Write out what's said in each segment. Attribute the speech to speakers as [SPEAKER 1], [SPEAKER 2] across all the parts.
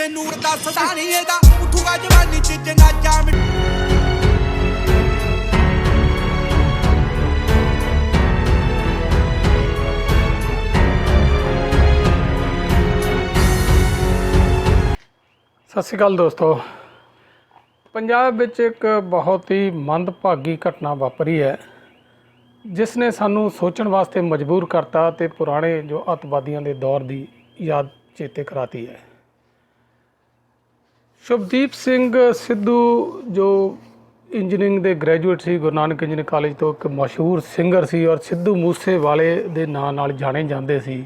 [SPEAKER 1] ਤੈਨੂੰ ਦੱਸਦਾ ਨਹੀਂ ਇਹਦਾ। ਉਠੂਗਾ ਜਵਾਨੀ ਚ ਜਨਾਜਾ
[SPEAKER 2] ਸਤਿ ਸ਼੍ਰੀ ਅਕਾਲ ਦੋਸਤੋ। ਪੰਜਾਬ ਵਿੱਚ ਇੱਕ ਬਹੁਤ ਹੀ ਮੰਦਭਾਗੀ ਘਟਨਾ ਵਾਪਰੀ ਹੈ, ਜਿਸ ਨੇ ਸਾਨੂੰ ਸੋਚਣ ਵਾਸਤੇ ਮਜਬੂਰ ਕਰਤਾ ਤੇ ਪੁਰਾਣੇ ਜੋ ਅੱਤਵਾਦੀਆਂ ਦੇ ਦੌਰ ਦੀ ਯਾਦ ਚੇਤੇ ਕਰਾਤੀ ਹੈ। ਸ਼ੁਭਦੀਪ ਸਿੰਘ ਸਿੱਧੂ, ਜੋ ਇੰਜੀਨੀਅਰਿੰਗ ਦੇ ਗ੍ਰੈਜੂਏਟ ਸੀ, ਗੁਰੂ ਨਾਨਕ ਇੰਜੀਨੀਅਰ ਕਾਲਜ ਤੋਂ ਇੱਕ ਮਸ਼ਹੂਰ ਸਿੰਗਰ ਸੀ ਔਰ ਸਿੱਧੂ ਮੂਸੇ ਵਾਲੇ ਦੇ ਨਾਂ ਨਾਲ ਜਾਣੇ ਜਾਂਦੇ ਸੀ,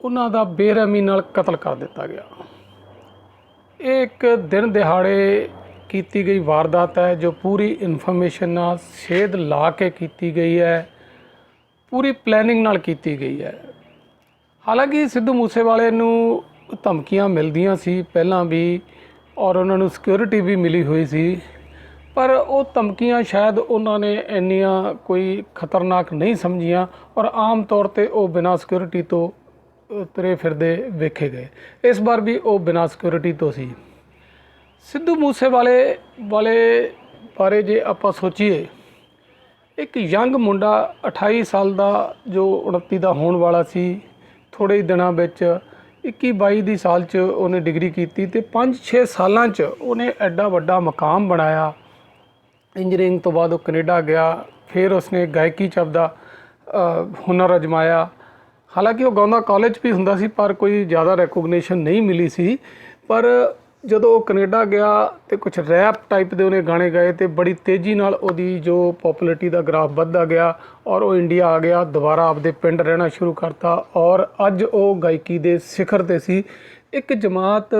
[SPEAKER 2] ਉਹਨਾਂ ਦਾ ਬੇਰਹਿਮੀ ਨਾਲ ਕਤਲ ਕਰ ਦਿੱਤਾ ਗਿਆ। ਇਹ ਇੱਕ ਦਿਨ ਦਿਹਾੜੇ ਕੀਤੀ ਗਈ ਵਾਰਦਾਤ ਹੈ, ਜੋ ਪੂਰੀ ਇਨਫੋਰਮੇਸ਼ਨ ਨਾਲ ਸੇਧ ਲਾ ਕੇ ਕੀਤੀ ਗਈ ਹੈ, ਪੂਰੀ ਪਲੈਨਿੰਗ ਨਾਲ ਕੀਤੀ ਗਈ ਹੈ। ਹਾਲਾਂਕਿ ਸਿੱਧੂ ਮੂਸੇਵਾਲੇ ਨੂੰ ਧਮਕੀਆਂ ਮਿਲਦੀਆਂ ਸੀ ਪਹਿਲਾਂ ਵੀ ਔਰ ਉਹਨਾਂ ਨੂੰ ਸਿਕਿਉਰਿਟੀ ਵੀ ਮਿਲੀ ਹੋਈ ਸੀ। ਪਰ ਉਹ ਧਮਕੀਆਂ ਸ਼ਾਇਦ ਉਹਨਾਂ ਨੇ ਇੰਨੀਆਂ ਕੋਈ ਖਤਰਨਾਕ ਨਹੀਂ ਸਮਝੀਆਂ ਔਰ ਆਮ ਤੌਰ ਤੇ ਉਹ ਬਿਨਾਂ ਸਿਕਿਉਰਿਟੀ ਤੋਂ ਅ, ਤੁਰੇ ਫਿਰਦੇ ਵੇਖੇ ਗਏ। ਇਸ ਵਾਰ ਵੀ ਉਹ ਬਿਨਾਂ ਸਿਕਿਉਰਿਟੀ ਤੋਂ ਸੀ। ਸਿੱਧੂ ਮੂਸੇਵਾਲੇ ਵਾਲੇ ਬਾਰੇ ਜੇ ਆਪਾਂ ਸੋਚੀਏ ਇੱਕ ਯੰਗ ਮੁੰਡਾ 28 ਸਾਲ ਦਾ ਜੋ 29 ਦਾ ਹੋਣ ਵਾਲਾ ਸੀ ਥੋੜੇ ਦਿਨਾਂ ਵਿੱਚ 21 22 ਦੀ ਸਾਲ 'ਚ ਉਹਨੇ ਡਿਗਰੀ ਕੀਤੀ ਤੇ 5-6 ਸਾਲਾਂ 'ਚ ਉਹਨੇ ਐਡਾ ਵੱਡਾ ਮਕਾਮ ਬਣਾਇਆ। ਇੰਜੀਨੀਅਰਿੰਗ ਤੋਂ ਬਾਅਦ ਉਹ ਕੈਨੇਡਾ ਗਿਆ, ਫਿਰ ਉਸਨੇ ਗਾਇਕੀ 'ਚ ਆਪਦਾ ਹੁਨਰ ਅਜਮਾਇਆ। ਹਾਲਾਂਕਿ ਉਹ ਗਾਉਂਦਾ ਕਾਲਜ ਵੀ ਹੁੰਦਾ ਸੀ, ਪਰ ਕੋਈ ਜ਼ਿਆਦਾ ਰੈਕੋਗਨੀਸ਼ਨ ਨਹੀਂ ਮਿਲੀ ਸੀ। ਪਰ ਜਦੋਂ ਉਹ ਕੈਨੇਡਾ ਗਿਆ ਤੇ ਕੁਝ ਰੈਪ ਟਾਈਪ ਦੇ ਉਹਨੇ ਗਾਣੇ ਗਾਏ ਤੇ ਬੜੀ ਤੇਜ਼ੀ ਨਾਲ ਉਹਦੀ ਜੋ ਪਪੂਲੈਰਿਟੀ ਦਾ ਗ੍ਰਾਫ ਵੱਧਦਾ ਗਿਆ ਔਰ ਉਹ ਇੰਡੀਆ ਆ ਗਿਆ, ਦੁਬਾਰਾ ਆਪਦੇ ਪਿੰਡ ਰਹਿਣਾ ਸ਼ੁਰੂ ਕਰਤਾ ਔਰ ਅੱਜ ਉਹ ਗਾਇਕੀ ਦੇ ਸਿਖਰ ਤੇ ਸੀ। ਇੱਕ ਜਮਾਤ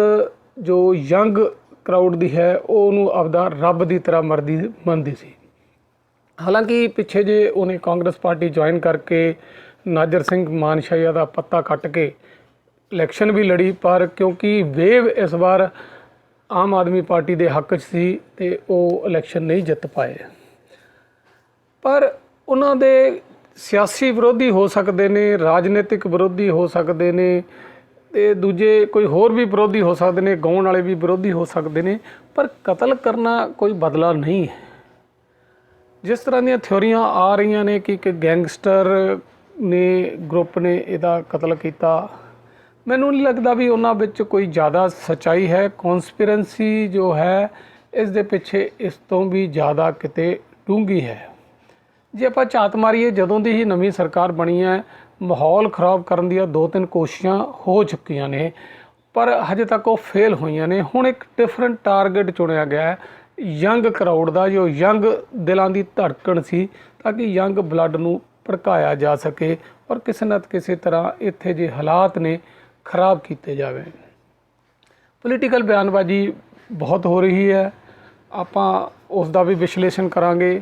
[SPEAKER 2] ਜੋ ਯੰਗ ਕਰਾਊਡ ਦੀ ਹੈ, ਉਹ ਉਹਨੂੰ ਆਪਦਾ ਰੱਬ ਦੀ ਤਰ੍ਹਾਂ ਮਰਦੀ, ਮੰਨਦੀ ਸੀ। ਹਾਲਾਂਕਿ ਪਿੱਛੇ ਜੇ ਉਹਨੇ ਕਾਂਗਰਸ ਪਾਰਟੀ ਜੁਆਇਨ ਕਰਕੇ ਨਾਜਰ ਸਿੰਘ ਮਾਨਸ਼ਾਹੀਆ ਦਾ ਪੱਤਾ ਕੱਟ ਕੇ ਇਲੈਕਸ਼ਨ ਵੀ ਲੜੀ, ਪਰ ਕਿਉਂਕਿ ਵੇਵ ਇਸ ਵਾਰ ਆਮ ਆਦਮੀ ਪਾਰਟੀ ਦੇ ਹੱਕ 'ਚ ਸੀ ਤੇ ਉਹ ਇਲੈਕਸ਼ਨ ਨਹੀਂ ਜਿੱਤ ਪਾਏ। ਪਰ ਉਹਨਾਂ ਦੇ ਸਿਆਸੀ ਵਿਰੋਧੀ ਹੋ ਸਕਦੇ ਨੇ, ਰਾਜਨੀਤਿਕ ਵਿਰੋਧੀ ਹੋ ਸਕਦੇ ਨੇ ਤੇ ਦੂਜੇ ਕੋਈ ਹੋਰ ਵੀ ਵਿਰੋਧੀ ਹੋ ਸਕਦੇ ਨੇ, ਗਾਉਣ ਵਾਲੇ ਵੀ ਵਿਰੋਧੀ ਹੋ ਸਕਦੇ ਨੇ, ਪਰ ਕਤਲ ਕਰਨਾ ਕੋਈ ਬਦਲਾ ਨਹੀਂ ਹੈ। ਜਿਸ ਤਰ੍ਹਾਂ ਦੀਆਂ ਥਿਉਰੀਆਂ ਆ ਰਹੀਆਂ ਨੇ ਕਿ ਇੱਕ ਗੈਂਗਸਟਰ ਨੇ, ਗਰੁੱਪ ਨੇ ਇਹਦਾ ਕਤਲ ਕੀਤਾ ਮੈਨੂੰ ਨਹੀਂ ਲੱਗਦਾ ਵੀ ਉਹਨਾਂ ਵਿੱਚ ਕੋਈ ਜ਼ਿਆਦਾ ਸਚਾਈ ਹੈ। ਕਨਸਪੀਰੈਂਸੀ ਜੋ ਹੈ, ਇਸ ਦੇ ਪਿੱਛੇ ਇਸ ਤੋਂ ਵੀ ਜ਼ਿਆਦਾ ਕਿਤੇ ਡੂੰਘੀ ਹੈ। ਜੇ ਆਪਾਂ ਝਾਤ ਮਾਰੀਏ, ਜਦੋਂ ਦੀ ਹੀ ਨਵੀਂ ਸਰਕਾਰ ਬਣੀ ਹੈ, ਮਾਹੌਲ ਖਰਾਬ ਕਰਨ ਦੀਆਂ ਦੋ ਤਿੰਨ ਕੋਸ਼ਿਸ਼ਾਂ ਹੋ ਚੁੱਕੀਆਂ ਨੇ, ਪਰ ਹਜੇ ਤੱਕ ਉਹ ਫੇਲ ਹੋਈਆਂ ਨੇ। ਹੁਣ ਇੱਕ ਡਿਫਰੈਂਟ ਟਾਰਗੇਟ ਚੁਣਿਆ ਗਿਆ ਹੈ ਯੰਗ ਕਰਾਊਡ ਦਾ, ਜੋ ਯੰਗ ਦਿਲਾਂ ਦੀ ਧੜਕਣ ਸੀ, ਤਾਂ ਕਿ ਯੰਗ ਬਲੱਡ ਨੂੰ ਭੜਕਾਇਆ ਜਾ ਸਕੇ। ਔਰ ਕਿਸੇ ਨਾ ਕਿਸੇ ਤਰ੍ਹਾਂ ਇੱਥੇ ਜੇ ਹਾਲਾਤ ਨੇ ਖਰਾਬ ਕੀਤੇ ਜਾਵੇ। ਪੋਲੀਟੀਕਲ ਬਿਆਨਬਾਜ਼ੀ ਬਹੁਤ ਹੋ ਰਹੀ ਹੈ। ਆਪਾਂ ਉਸ ਦਾ ਵੀ ਵਿਸ਼ਲੇਸ਼ਣ ਕਰਾਂਗੇ।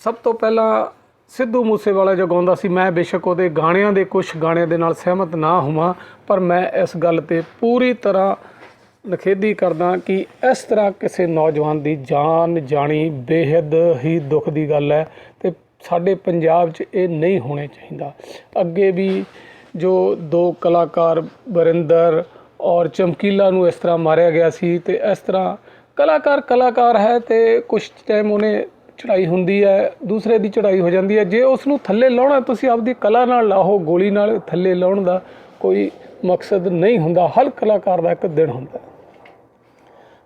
[SPEAKER 2] ਸਭ ਤੋਂ ਪਹਿਲਾਂ ਸਿੱਧੂ ਮੂਸੇਵਾਲਾ ਜੋ ਗਾਉਂਦਾ ਸੀ, ਮੈਂ ਬੇਸ਼ੱਕ ਉਹਦੇ ਗਾਣਿਆਂ ਦੇ ਕੁਝ ਗਾਣਿਆਂ ਦੇ ਨਾਲ ਸਹਿਮਤ ਨਾ ਹੋਵਾਂ, ਪਰ ਮੈਂ ਇਸ ਗੱਲ ਤੇ ਪੂਰੀ ਤਰ੍ਹਾਂ ਨਖੇਦੀ ਕਰਦਾ ਕਿ ਇਸ ਤਰ੍ਹਾਂ ਕਿਸੇ ਨੌਜਵਾਨ ਦੀ ਜਾਨ ਜਾਣੀ ਬੇਹੱਦ ਹੀ ਦੁੱਖ ਦੀ ਗੱਲ ਹੈ ਤੇ ਸਾਡੇ ਪੰਜਾਬ 'ਚ ਇਹ ਨਹੀਂ ਹੋਣੇ ਚਾਹੀਦਾ। ਅੱਗੇ ਵੀ ਜੋ ਦੋ ਕਲਾਕਾਰ ਵਰਿੰਦਰ ਔਰ ਚਮਕੀਲਾ ਨੂੰ ਇਸ ਤਰ੍ਹਾਂ ਮਾਰਿਆ ਗਿਆ ਸੀ ਤੇ ਇਸ ਤਰ੍ਹਾਂ ਕਲਾਕਾਰ ਕਲਾਕਾਰ ਹੈ ਤੇ ਕੁਝ ਟਾਈਮ ਉਹਨੇ ਚੜਾਈ ਹੁੰਦੀ ਹੈ, ਦੂਸਰੇ ਦੀ ਚੜਾਈ ਹੋ ਜਾਂਦੀ ਹੈ। ਜੇ ਉਸ ਨੂੰ ਥੱਲੇ ਲਾਉਣਾ, ਤੁਸੀਂ ਆਪਦੀ ਕਲਾ ਨਾਲ ਲਾਹੋ, ਗੋਲੀ ਨਾਲ ਥੱਲੇ ਲਾਉਣ ਦਾ ਕੋਈ ਮਕਸਦ ਨਹੀਂ ਹੁੰਦਾ। ਹਰ ਕਲਾਕਾਰ ਦਾ ਇੱਕ ਦਿਨ ਹੁੰਦਾ।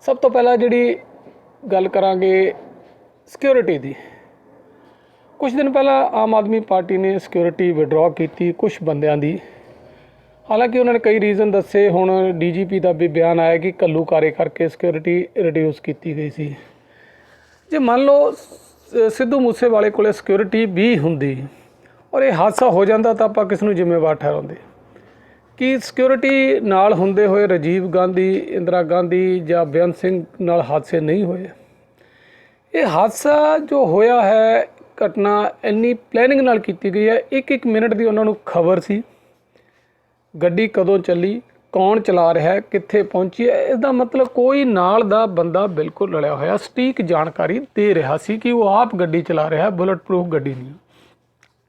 [SPEAKER 2] ਸਭ ਤੋਂ ਪਹਿਲਾਂ ਜਿਹੜੀ ਗੱਲ ਕਰਾਂਗੇ ਸਿਕਿਉਰਿਟੀ ਦੀ। ਕੁਝ ਦਿਨ ਪਹਿਲਾਂ ਆਮ ਆਦਮੀ ਪਾਰਟੀ ਨੇ ਸਿਕਿਉਰਿਟੀ ਵਿਡਰਾਅ ਕੀਤੀ ਕੁਝ ਬੰਦਿਆਂ ਦੀ। ਹਾਲਾਂਕਿ ਉਹਨਾਂ ਨੇ ਕਈ ਰੀਜ਼ਨ ਦੱਸੇ, ਹੁਣ ਡੀਜੀਪੀ ਦਾ ਵੀ ਬਿਆਨ ਆਇਆ ਕਿ ਕੱਲੂਕਾਰੇ ਕਰਕੇ ਸਿਕਿਉਰਿਟੀ ਰਿਡਿਊਸ ਕੀਤੀ ਗਈ ਸੀ। ਜੇ ਮੰਨ ਲਓ, ਸ- ਸਿੱਧੂ ਮੂਸੇਵਾਲੇ ਕੋਲੇ ਸਿਕਿਉਰਿਟੀ ਵੀ ਹੁੰਦੀ ਔਰ ਇਹ ਹਾਦਸਾ ਹੋ ਜਾਂਦਾ ਤਾਂ ਆਪਾਂ ਕਿਸ ਨੂੰ ਜ਼ਿੰਮੇਵਾਰ ਠਹਿਰਾਉਂਦੇ? ਕਿ ਸਿਕਿਉਰਿਟੀ ਨਾਲ ਹੁੰਦੇ ਹੋਏ ਰਾਜੀਵ ਗਾਂਧੀ, ਇੰਦਰਾ ਗਾਂਧੀ ਜਾਂ ਬੇਅੰਤ ਸਿੰਘ ਨਾਲ ਹਾਦਸੇ ਨਹੀਂ ਹੋਏ? ਇਹ ਹਾਦਸਾ ਜੋ ਹੋਇਆ ਹੈ ਘਟਨਾ ਇੰਨੀ ਪਲੈਨਿੰਗ ਨਾਲ ਕੀਤੀ ਗਈ ਹੈ, ਇੱਕ ਇੱਕ ਮਿੰਟ ਦੀ ਉਹਨਾਂ ਨੂੰ ਖਬਰ ਸੀ। ਗੱਡੀ ਕਦੋਂ ਚੱਲੀ, ਕੌਣ ਚਲਾ ਰਿਹਾ ਹੈ, ਕਿੱਥੇ ਪਹੁੰਚੀ ਹੈ, ਇਸ ਦਾ ਮਤਲਬ ਕੋਈ ਨਾਲ ਦਾ ਬੰਦਾ ਬਿਲਕੁਲ ਰਲਿਆ ਹੋਇਆ, ਸਟੀਕ ਜਾਣਕਾਰੀ ਦੇ ਰਿਹਾ ਸੀ ਕਿ ਉਹ ਆਪ ਗੱਡੀ ਚਲਾ ਰਿਹਾ ਹੈ, ਬੁਲਟ ਪ੍ਰੂਫ ਗੱਡੀ ਨਹੀਂ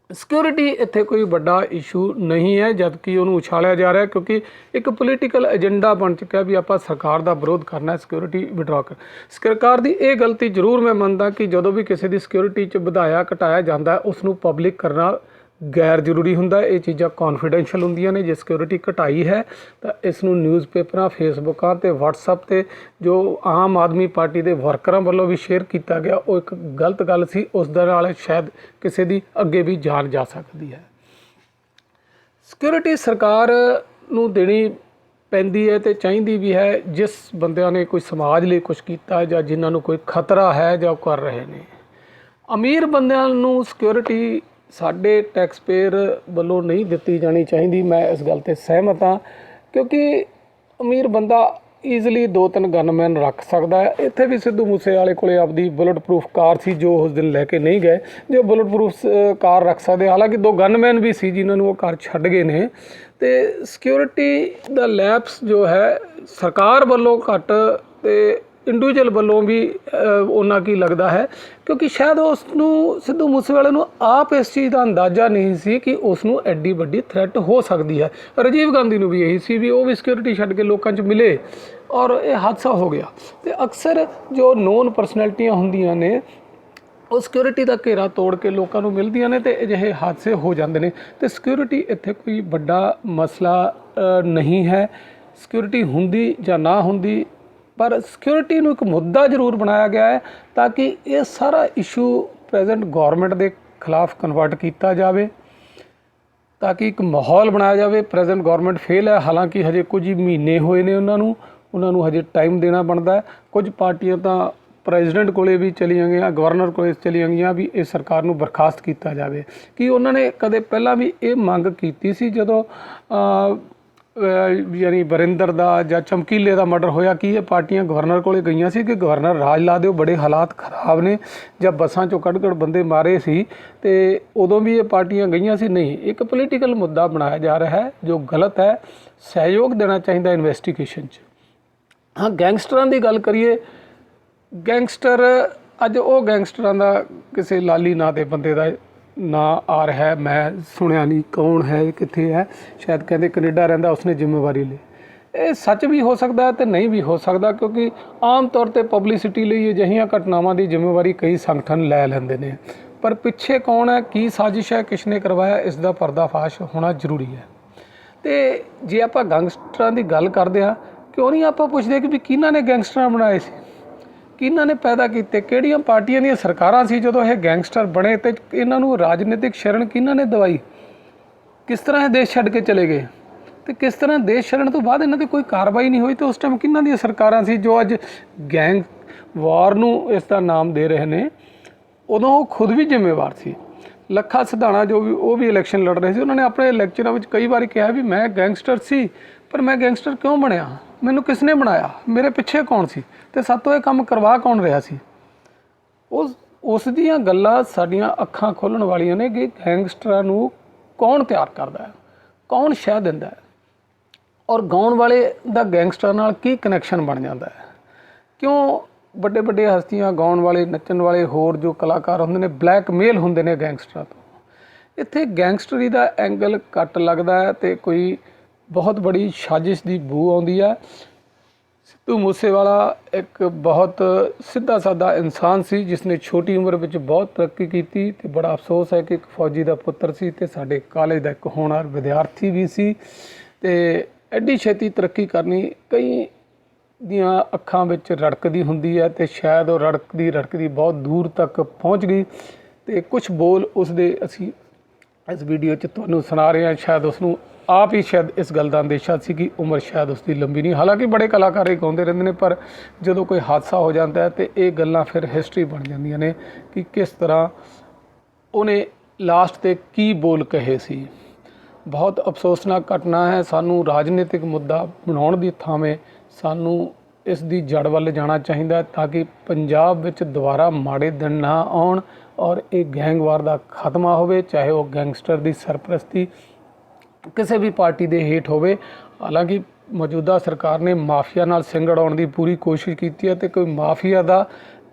[SPEAKER 2] ਸਿਕਿਉਰਿਟੀ ਇੱਥੇ ਕੋਈ ਵੱਡਾ ਇਸ਼ੂ ਨਹੀਂ ਹੈ ਜਦਕਿ ਉਹਨੂੰ ਉਛਾਲਿਆ ਜਾ ਰਿਹਾ ਕਿਉਂਕਿ ਇੱਕ ਪੋਲੀਟੀਕਲ ਏਜੰਡਾ ਬਣ ਚੁੱਕਿਆ ਵੀ ਆਪਾਂ ਸਰਕਾਰ ਦਾ ਵਿਰੋਧ ਕਰਨਾ ਹੈ ਸਿਕਿਉਰਿਟੀ ਵਿਡਰਾ ਕਰ ਸਰਕਾਰ ਦੀ ਇਹ ਗਲਤੀ ਜ਼ਰੂਰ ਮੈਂ ਮੰਨਦਾ ਕਿ ਜਦੋਂ ਵੀ ਕਿਸੇ ਦੀ ਸਿਕਿਉਰਿਟੀ 'ਚ ਵਧਾਇਆ ਘਟਾਇਆ ਜਾਂਦਾ ਹੈ, ਉਸ ਨੂੰ ਪਬਲਿਕ ਕਰਨਾ ਗੈਰ ਜ਼ਰੂਰੀ ਹੁੰਦਾ, ਇਹ ਚੀਜ਼ਾਂ ਕੌਨਫੀਡੈਂਸ਼ੀਅਲ ਹੁੰਦੀਆਂ ਨੇ, ਜੇ ਸਿਕਿਉਰਿਟੀ ਘਟਾਈ ਹੈ, ਤਾਂ ਇਸ ਨੂੰ ਨਿਊਜ਼ਪੇਪਰਾਂ ਫੇਸਬੁੱਕਾਂ ਤੇ WhatsApp ਤੇ ਜੋ ਆਮ ਆਦਮੀ ਪਾਰਟੀ ਦੇ ਵਰਕਰਾਂ ਵੱਲੋਂ ਵੀ ਸ਼ੇਅਰ ਕੀਤਾ ਗਿਆ, ਉਹ ਇੱਕ ਗਲਤ ਗੱਲ ਸੀ, ਉਸ ਦੇ ਨਾਲ ਸ਼ਾਇਦ ਕਿਸੇ ਦੀ ਅੱਗੇ ਵੀ ਜਾਨ ਜਾ ਸਕਦੀ ਹੈ। ਸਿਕਿਉਰਿਟੀ ਸਰਕਾਰ ਨੂੰ ਦੇਣੀ ਪੈਂਦੀ ਹੈ ਤੇ ਚਾਹੀਦੀ ਵੀ ਹੈ, ਜਿਸ ਬੰਦਿਆਂ ਨੇ ਕੋਈ ਸਮਾਜ ਲਈ ਕੁਝ ਕੀਤਾ ਜਾਂ ਜਿਨ੍ਹਾਂ ਨੂੰ ਕੋਈ ਖਤਰਾ ਹੈ ਜਾਂ ਉਹ ਕਰ ਰਹੇ ਨੇ। ਅਮੀਰ ਬੰਦਿਆਂ ਨੂੰ ਸਿਕਿਉਰਿਟੀ ਸਾਡੇ ਟੈਕਸ ਪੇਅਰ ਵੱਲੋਂ ਨਹੀਂ ਦਿੱਤੀ ਜਾਣੀ ਚਾਹੀਦੀ, ਮੈਂ ਇਸ ਗੱਲ ਤੇ ਸਹਿਮਤ ਹਾਂ, ਕਿਉਂਕਿ ਅਮੀਰ ਬੰਦਾ ਈਜ਼ੀਲੀ ਦੋ ਤਿੰਨ ਗਨਮੈਨ ਰੱਖ ਸਕਦਾ ਹੈ। ਇੱਥੇ ਵੀ ਸਿੱਧੂ ਮੂਸੇ ਵਾਲੇ ਕੋਲੇ ਆਪਦੀ ਬੁਲਟ ਪ੍ਰੂਫ ਕਾਰ ਸੀ, ਜੋ ਉਸ ਦਿਨ ਲੈ ਕੇ ਨਹੀਂ ਗਏ। ਜੋ ਬੁਲਟ ਪ੍ਰੂਫ ਕਾਰ ਰੱਖ ਸਕਦੇ ਹਾਲਾਂਕਿ ਦੋ ਗਨਮੈਨ ਵੀ ਸੀ, ਜਿਨ੍ਹਾਂ ਨੂੰ ਉਹ ਕਾਰ ਛੱਡ ਗਏ ਨੇ। ਤੇ ਸਿਕਿਉਰਿਟੀ ਦਾ ਲੈਪਸ ਜੋ ਹੈ, ਸਰਕਾਰ ਵੱਲੋਂ ਘੱਟ ਤੇ ਇੰਡੀਵਿਜੂਅਲ ਵੱਲੋਂ ਵੀ ਅਹ, ਉਹਨਾਂ ਕੀ ਲੱਗਦਾ ਹੈ ਕਿਉਂਕਿ ਸ਼ਾਇਦ ਉਸ ਨੂੰ ਸਿੱਧੂ ਮੂਸੇਵਾਲੇ ਨੂੰ ਆਪ ਇਸ ਚੀਜ਼ ਦਾ ਅੰਦਾਜ਼ਾ ਨਹੀਂ ਸੀ ਕਿ ਉਸ ਨੂੰ ਐਡੀ ਵੱਡੀ ਥ੍ਰੈਟ ਹੋ ਸਕਦੀ ਹੈ। ਰਾਜੀਵ ਗਾਂਧੀ ਨੂੰ ਵੀ ਇਹੀ ਸੀ ਵੀ ਉਹ ਵੀ ਸਿਕਿਉਰਿਟੀ ਛੱਡ ਕੇ ਲੋਕਾਂ 'ਚ ਮਿਲੇ ਔਰ ਇਹ ਹਾਦਸਾ ਹੋ ਗਿਆ। ਤੇ ਅਕਸਰ ਜੋ ਨੋਨ ਪਰਸਨੈਲਿਟੀਆਂ ਹੁੰਦੀਆਂ ਨੇ ਉਹ ਸਿਕਿਉਰਿਟੀ ਦਾ ਘੇਰਾ ਤੋੜ ਕੇ ਲੋਕਾਂ ਨੂੰ ਮਿਲਦੀਆਂ ਨੇ ਤੇ ਅਜਿਹੇ ਹਾਦਸੇ ਹੋ ਜਾਂਦੇ ਨੇ। ਤੇ ਸਿਕਿਉਰਿਟੀ ਇੱਥੇ ਕੋਈ ਵੱਡਾ ਮਸਲਾ ਨਹੀਂ ਹੈ। ਸਿਕਿਉਰਿਟੀ ਹੁੰਦੀ ਜਾਂ ਨਾ ਹੁੰਦੀ ਪਰ ਸਿਕਿਉਰਿਟੀ ਨੂੰ ਇੱਕ ਮੁੱਦਾ ਜ਼ਰੂਰ ਬਣਾਇਆ ਗਿਆ ਹੈ ਤਾਂ ਕਿ ਇਹ ਸਾਰਾ ਇਸ਼ੂ ਪ੍ਰੈਜ਼ੈਂਟ ਗਵਰਨਮੈਂਟ ਦੇ ਖਿਲਾਫ ਕਨਵਰਟ ਕੀਤਾ ਜਾਵੇ, ਤਾਂ ਕਿ ਇੱਕ ਮਾਹੌਲ ਬਣਾਇਆ ਜਾਵੇ। ਪ੍ਰੈਜ਼ੈਂਟ ਗਵਰਨਮੈਂਟ ਫੇਲ ਹੈ, ਹਾਲਾਂਕਿ ਹਜੇ ਕੁਝ ਹੀ ਮਹੀਨੇ ਹੋਏ ਨੇ ਉਹਨਾਂ ਨੂੰ ਉਹਨਾਂ ਨੂੰ ਹਜੇ ਟਾਈਮ ਦੇਣਾ ਬਣਦਾ ਹੈ। ਕੁਝ ਪਾਰਟੀਆਂ ਤਾਂ ਪ੍ਰੈਜ਼ੀਡੈਂਟ ਕੋਲੇ ਵੀ ਚਲੀਆਂ ਗਈਆਂ ਗਵਰਨਰ ਕੋਲੇ ਚਲੀਆਂ ਗਈਆਂ ਵੀ ਇਹ ਸਰਕਾਰ ਨੂੰ ਬਰਖਾਸਤ ਕੀਤਾ ਜਾਵੇ। ਕਿ ਉਹਨਾਂ ਨੇ ਕਦੇ ਪਹਿਲਾਂ ਵੀ ਇਹ ਮੰਗ ਕੀਤੀ ਸੀ ਜਦੋਂ ਯਾਨੀ ਵਰਿੰਦਰ ਦਾ ਜਾਂ ਚਮਕੀਲੇ ਦਾ ਮਰਡਰ ਹੋਇਆ ਕੀ ਇਹ ਪਾਰਟੀਆਂ ਗਵਰਨਰ ਕੋਲੇ ਗਈਆਂ ਸੀ ਕਿ ਗਵਰਨਰ ਰਾਜ ਲਾ ਦਿਓ, ਬੜੇ ਹਾਲਾਤ ਖਰਾਬ ਨੇ ਜਾਂ ਬੱਸਾਂ ਚੋਂ ਕੱਢ ਕੱਢ ਬੰਦੇ ਮਾਰੇ ਸੀ ਤੇ ਉਦੋਂ ਵੀ ਇਹ ਪਾਰਟੀਆਂ ਗਈਆਂ ਸੀ? ਨਹੀਂ, ਇੱਕ ਪੋਲੀਟੀਕਲ ਮੁੱਦਾ ਬਣਾਇਆ ਜਾ ਰਿਹਾ ਹੈ ਜੋ ਗਲਤ ਹੈ। ਸਹਿਯੋਗ ਦੇਣਾ ਚਾਹੀਦਾ ਇਨਵੈਸਟੀਗੇਸ਼ਨ 'ਚ। ਹਾਂ, ਗੈਂਗਸਟਰਾਂ ਦੀ ਗੱਲ ਕਰੀਏ, ਗੈਂਗਸਟਰ, ਅੱਜ ਉਹ ਗੈਂਗਸਟਰਾਂ ਦਾ ਕਿਸੇ ਲਾਲੀ ਨਾਂ ਦੇ ਬੰਦੇ ਦਾ ਨਾ ਆ ਰਿਹਾ ਹੈ ਮੈਂ ਸੁਣਿਆ ਨਹੀਂ ਕੌਣ ਹੈ ਕਿੱਥੇ ਹੈ। ਸ਼ਾਇਦ ਕਹਿੰਦੇ ਕੈਨੇਡਾ ਰਹਿੰਦਾ, ਉਸਨੇ ਜ਼ਿੰਮੇਵਾਰੀ ਲਈ। ਇਹ ਸੱਚ ਵੀ ਹੋ ਸਕਦਾ ਹੈ ਤੇ ਨਹੀਂ ਵੀ ਹੋ ਸਕਦਾ, ਕਿਉਂਕਿ ਆਮ ਤੌਰ ਤੇ ਪਬਲਿਸਿਟੀ ਲਈ ਅਜਿਹੀਆਂ ਘਟਨਾਵਾਂ ਦੀ ਜ਼ਿੰਮੇਵਾਰੀ ਕਈ ਸੰਗਠਨ ਲੈ ਲੈਂਦੇ ਨੇ। ਪਰ ਪਿੱਛੇ ਕੌਣ ਹੈ, ਕੀ ਸਾਜ਼ਿਸ਼ ਹੈ, ਕਿਸ ਨੇ ਕਰਵਾਇਆ, ਇਸ ਦਾ ਪਰਦਾਫਾਸ਼ ਹੋਣਾ ਜ਼ਰੂਰੀ ਹੈ। ਤੇ ਜੇ ਆਪਾਂ ਗੈਂਗਸਟਰਾਂ ਦੀ ਗੱਲ ਕਰਦੇ ਹਾਂ, ਕਿਉਂ ਨਹੀਂ ਆਪਾਂ ਪੁੱਛਦੇ ਕਿ ਵੀ ਕਿਹਨਾਂ ਨੇ ਗੈਂਗਸਟਰਾਂ ਬਣਾਏ ਸੀ? ਕਿਹਨਾਂ ਨੇ ਪੈਦਾ ਕੀਤੇ? ਕਿਹੜੀਆਂ ਪਾਰਟੀਆਂ ਦੀਆਂ ਸਰਕਾਰਾਂ ਸੀ ਜਦੋਂ ਇਹ ਗੈਂਗਸਟਰ ਬਣੇ ਤੇ ਇਹਨਾਂ ਨੂੰ ਰਾਜਨੀਤਿਕ ਸ਼ਰਨ ਕਿਹਨਾਂ ਨੇ ਦਵਾਈ? ਕਿਸ ਤਰ੍ਹਾਂ ਇਹ ਦੇਸ਼ ਛੱਡ ਕੇ ਚਲੇ ਗਏ? ਤੇ ਕਿਸ ਤਰ੍ਹਾਂ ਦੇਸ਼ ਛੱਡਣ ਤੋਂ ਬਾਅਦ ਇਹਨਾਂ ਦੀ ਕੋਈ ਕਾਰਵਾਈ ਨਹੀਂ ਹੋਈ ਤੇ ਉਸ ਟਾਈਮ ਕਿਹਨਾਂ ਦੀਆਂ ਸਰਕਾਰਾਂ ਸੀ ਜੋ ਅੱਜ ਗੈਂਗ ਵਾਰ ਨੂੰ ਇਸ ਦਾ ਨਾਮ ਦੇ ਰਹੇ ਨੇ? ਉਦੋਂ ਉਹ ਖੁਦ ਵੀ ਜ਼ਿੰਮੇਵਾਰ ਸੀ। ਲੱਖਾ ਸਿਧਾਣਾ ਜੋ ਵੀ, ਉਹ ਵੀ ਇਲੈਕਸ਼ਨ ਲੜ ਰਹੇ ਸੀ। ਉਹਨਾਂ ਨੇ ਆਪਣੇ ਲੈਕਚਰਾਂ ਵਿੱਚ ਕਈ ਵਾਰੀ ਕਿਹਾ ਵੀ ਮੈਂ ਗੈਂਗਸਟਰ ਸੀ, ਪਰ ਮੈਂ ਗੈਂਗਸਟਰ ਕਿਉਂ ਬਣਿਆ? ਮੈਨੂੰ ਕਿਸ ਨੇ ਬਣਾਇਆ? ਮੇਰੇ ਪਿੱਛੇ ਕੌਣ ਸੀ? ਤੇ ਸਾਤੋਂ ਇਹ ਕੰਮ ਕਰਵਾ ਕੌਣ ਰਿਹਾ ਸੀ? ਉਸ ਉਸ ਦੀਆਂ ਗੱਲਾਂ ਸਾਡੀਆਂ ਅੱਖਾਂ ਖੋਲਣ ਵਾਲੀਆਂ ਨੇ ਕਿ ਗੈਂਗਸਟਰਾਂ ਨੂੰ ਕੌਣ ਤਿਆਰ ਕਰਦਾ ਹੈ? ਕੌਣ ਸ਼ਹਿ ਦਿੰਦਾ ਹੈ? ਔਰ ਗਾਉਣ ਵਾਲੇ ਦਾ ਗੈਂਗਸਟਰ ਨਾਲ ਕੀ ਕਨੈਕਸ਼ਨ ਬਣ ਜਾਂਦਾ ਹੈ? ਕਿਉਂ ਵੱਡੇ ਵੱਡੇ ਹਸਤੀਆਂ, ਗਾਉਣ ਵਾਲੇ, ਨੱਚਣ ਵਾਲੇ, ਹੋਰ ਜੋ ਕਲਾਕਾਰ ਹੁੰਦੇ ਨੇ ਬਲੈਕਮੇਲ ਹੁੰਦੇ ਨੇ ਗੈਂਗਸਟਰਾਂ ਤੋਂ? ਇੱਥੇ ਗੈਂਗਸਟਰੀ ਦਾ ਐਂਗਲ ਕੱਟ ਲੱਗਦਾ ਹੈ ਤੇ ਕੋਈ ਬਹੁਤ ਬੜੀ ਸਾਜ਼ਿਸ਼ ਦੀ ਬੂ ਆਉਂਦੀ ਹੈ। ਸਿੱਧੂ ਮੂਸੇਵਾਲਾ ਇੱਕ ਬਹੁਤ ਸਿੱਧਾ ਸਾਦਾ ਇਨਸਾਨ ਸੀ ਜਿਸ ਨੇ ਛੋਟੀ ਉਮਰ ਵਿੱਚ ਬਹੁਤ ਤਰੱਕੀ ਕੀਤੀ ਤੇ ਬੜਾ ਅਫਸੋਸ ਹੈ ਕਿ ਇੱਕ ਫੌਜੀ ਦਾ ਪੁੱਤਰ ਸੀ ਤੇ ਸਾਡੇ ਕਾਲਜ ਦਾ ਇੱਕ ਹੋਣਹਾਰ ਵਿਦਿਆਰਥੀ ਵੀ ਸੀ ਤੇ ਐਡੀ ਛੇਤੀ ਤਰੱਕੀ ਕਰਨੀ ਕਈ ਦੀਆਂ ਅੱਖਾਂ ਵਿੱਚ ਰੜਕਦੀ ਹੁੰਦੀ ਹੈ ਤੇ ਸ਼ਾਇਦ ਉਹ ਰੜਕਦੀ ਰੜਕਦੀ ਬਹੁਤ ਦੂਰ ਤੱਕ ਪਹੁੰਚ ਗਈ ਤੇ ਕੁਝ ਬੋਲ ਉਸਦੇ ਅਸੀਂ ਇਸ ਵੀਡੀਓ 'ਚ ਤੁਹਾਨੂੰ ਸੁਣਾ ਰਹੇ ਹਾਂ ਸ਼ਾਇਦ ਉਸ ਨੂੰ ਆਪ ਹੀ ਸ਼ਾਇਦ ਇਸ ਗੱਲ ਦਾ ਅੰਦੇਸ਼ਾ ਸੀ ਕਿ ਉਮਰ ਸ਼ਾਇਦ ਉਸ ਦੀ ਲੰਬੀ ਨਹੀਂ, ਹਾਲਾਂਕਿ ਬੜੇ ਕਲਾਕਾਰ ਇਹ ਗਾਉਂਦੇ ਰਹਿੰਦੇ ਨੇ, ਪਰ ਜਦੋਂ ਕੋਈ ਹਾਦਸਾ ਹੋ ਜਾਂਦਾ ਹੈ ਤੇ ਇਹ ਗੱਲਾਂ ਫਿਰ ਹਿਸਟਰੀ ਬਣ ਜਾਂਦੀਆਂ ਨੇ ਕਿ ਕਿਸ ਤਰ੍ਹਾਂ ਉਹਨੇ ਲਾਸਟ ਤੇ ਕੀ ਬੋਲ ਕਹੇ ਸੀ। ਬਹੁਤ ਅਫਸੋਸਨਾਕ ਘਟਨਾ ਹੈ, ਸਾਨੂੰ ਰਾਜਨੀਤਿਕ ਮੁੱਦਾ ਬਣਾਉਣ ਦੀ ਥਾਵੇਂ ਸਾਨੂੰ ਇਸ ਦੀ ਜੜ ਵੱਲ ਜਾਣਾ ਚਾਹੀਦਾ ਤਾਂ ਕਿ ਪੰਜਾਬ ਵਿੱਚ ਦੁਬਾਰਾ ਮਾੜੇ ਦਿਨ ਨਾ ਆਉਣ। ਔਰ ਇਹ ਗੈਂਗਵਾਰ ਦਾ ਖਾਤਮਾ ਹੋਵੇ, ਚਾਹੇ ਉਹ ਗੈਂਗਸਟਰ ਦੀ ਸਰਪ੍ਰਸਤੀ ਕਿਸੇ ਵੀ ਪਾਰਟੀ ਦੇ ਹੇਠ ਹੋਵੇ, ਹਾਲਾਂਕਿ ਮੌਜੂਦਾ ਸਰਕਾਰ ਨੇ ਮਾਫੀਆ ਨਾਲ ਸਿੰਘ ਦੀ ਪੂਰੀ ਕੋਸ਼ਿਸ਼ ਕੀਤੀ ਹੈ ਤੇ ਕੋਈ ਮਾਫੀਆ ਦਾ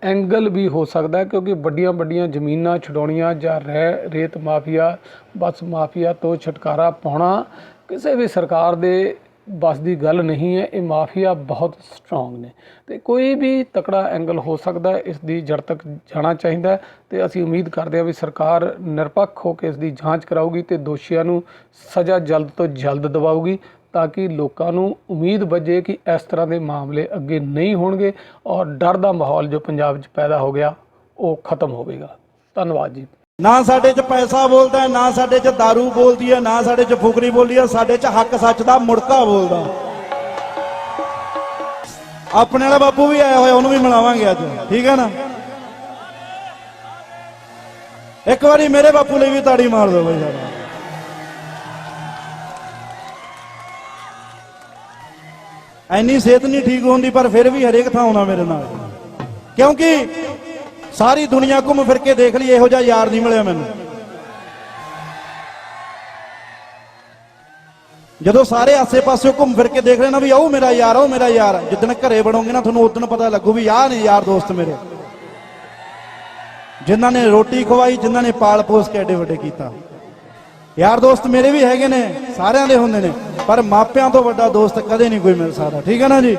[SPEAKER 2] ਐਂਗਲ ਵੀ ਹੋ ਸਕਦਾ ਹੈ, ਕਿਉਂਕਿ ਵੱਡੀਆਂ ਵੱਡੀਆਂ ਜ਼ਮੀਨਾਂ ਛਡਾਉਣੀਆਂ ਜਾਂ ਰਹਿ, ਰੇਤ ਮਾਫੀਆ, ਬਸ ਮਾਫੀਆ ਤੋਂ ਛੁਟਕਾਰਾ ਪਾਉਣਾ ਕਿਸੇ ਵੀ ਸਰਕਾਰ ਦੇ ਬਸ ਦੀ ਗੱਲ ਨਹੀਂ ਹੈ, ਇਹ ਮਾਫੀਆ ਬਹੁਤ ਸਟਰੋਂਗ ਨੇ। ਤੇ ਕੋਈ ਵੀ ਤਕੜਾ ਐਂਗਲ ਹੋ ਸਕਦਾ ਇਸ ਦੀ ਜੜ ਤੱਕ ਜਾਣਾ ਚਾਹੀਦਾ ਹੈ ਤੇ ਅਸੀਂ ਉਮੀਦ ਕਰਦੇ ਹਾਂ ਵੀ ਸਰਕਾਰ ਨਿਰਪੱਖ ਹੋ ਕੇ ਇਸ ਦੀ ਜਾਂਚ ਕਰਾਊਗੀ ਤੇ ਦੋਸ਼ੀਆਂ ਨੂੰ ਸਜ਼ਾ ਜਲਦ ਤੋਂ ਜਲਦ ਦਿਵਾਊਗੀ ਤਾਂ ਕਿ ਲੋਕਾਂ ਨੂੰ ਉਮੀਦ ਵਜੇ ਕਿ ਇਸ ਤਰ੍ਹਾਂ ਦੇ ਮਾਮਲੇ ਅੱਗੇ ਨਹੀਂ ਹੋਣਗੇ ਔਰ ਡਰ ਦਾ ਮਾਹੌਲ ਜੋ ਪੰਜਾਬ 'ਚ ਪੈਦਾ ਹੋ ਗਿਆ, ਉਹ ਖਤਮ ਹੋਵੇਗਾ। ਧੰਨਵਾਦ ਜੀ।
[SPEAKER 3] ਨਾ ਸਾਡੇ 'ਚ ਪੈਸਾ ਬੋਲਦਾ, ਨਾ ਸਾਡੇ 'ਚ दारू ਬੋਲਦੀ ਹੈ ਨਾ ਸਾਡੇ 'ਚ ਫੁਕਰੀ ਬੋਲਦੀ ਹੈ ਸਾਡੇ 'ਚ ਹੱਕ ਸੱਚ ਦਾ ਮੁੜਕਾ ਬੋਲਦਾ। ਆਪਣੇ ਵਾਲਾ ਬਾਪੂ ਵੀ ਆਇਆ ਹੋਇਆ, ਉਹਨੂੰ ਵੀ ਮਿਲਾਵਾਂਗੇ ਅੱਜ, ਠੀਕ ਹੈ ਨਾ? ਇੱਕ ਵਾਰੀ ਮੇਰੇ ਬਾਪੂ ਲਈ ਵੀ ਤਾੜੀ ਮਾਰ ਦਿਓ ਬਈ ਸਾਡਾ ਐਨੀ ਸਿਹਤ ਨਹੀਂ ਠੀਕ ਹੁੰਦੀ, ਪਰ ਫਿਰ ਵੀ ਹਰੇਕ ਥਾਂ ਆਉਣਾ ਮੇਰੇ ਨਾਲ। ਕਿਉਂਕਿ ਸਾਰੀ ਦੁਨੀਆ ਘੁੰਮ ਫਿਰ ਕੇ ਦੇਖ ਲਈ, ਇਹੋ ਜਿਹਾ ਯਾਰ ਨਹੀਂ ਮਿਲਿਆ ਮੈਨੂੰ। ਜਦੋਂ ਸਾਰੇ ਆਸੇ-ਪਾਸੇ ਘੁੰਮ ਫਿਰ ਕੇ ਦੇਖ ਰਹੇ ਨਾ ਵੀ ਆਓ ਮੇਰਾ ਯਾਰ ਆਓ ਮੇਰਾ ਯਾਰ, ਜਿੱਦਣ ਘਰੇ ਬਣੋਗੇ ਨਾ, ਤੁਹਾਨੂੰ ਉਦੋਂ ਪਤਾ ਲੱਗੂ ਵੀ ਆਹ ਨੇ ਯਾਰ ਦੋਸਤ ਮੇਰੇ। ਜਿਨ੍ਹਾਂ ਨੇ ਰੋਟੀ ਖਵਾਈ, ਜਿਨ੍ਹਾਂ ਨੇ ਪਾਲ ਪੋਸ ਕੇ ਐਡੇ ਵੱਡੇ ਕੀਤਾ। ਯਾਰ ਦੋਸਤ ਮੇਰੇ ਵੀ ਹੈਗੇ ਨੇ, ਸਾਰਿਆਂ ਦੇ ਹੁੰਦੇ ਨੇ, ਪਰ ਮਾਪਿਆਂ ਤੋਂ ਵੱਡਾ ਦੋਸਤ ਕਦੇ ਨਹੀਂ ਕੋਈ ਮਿਲ ਸਕਦਾ, ਠੀਕ ਹੈ ਨਾ ਜੀ?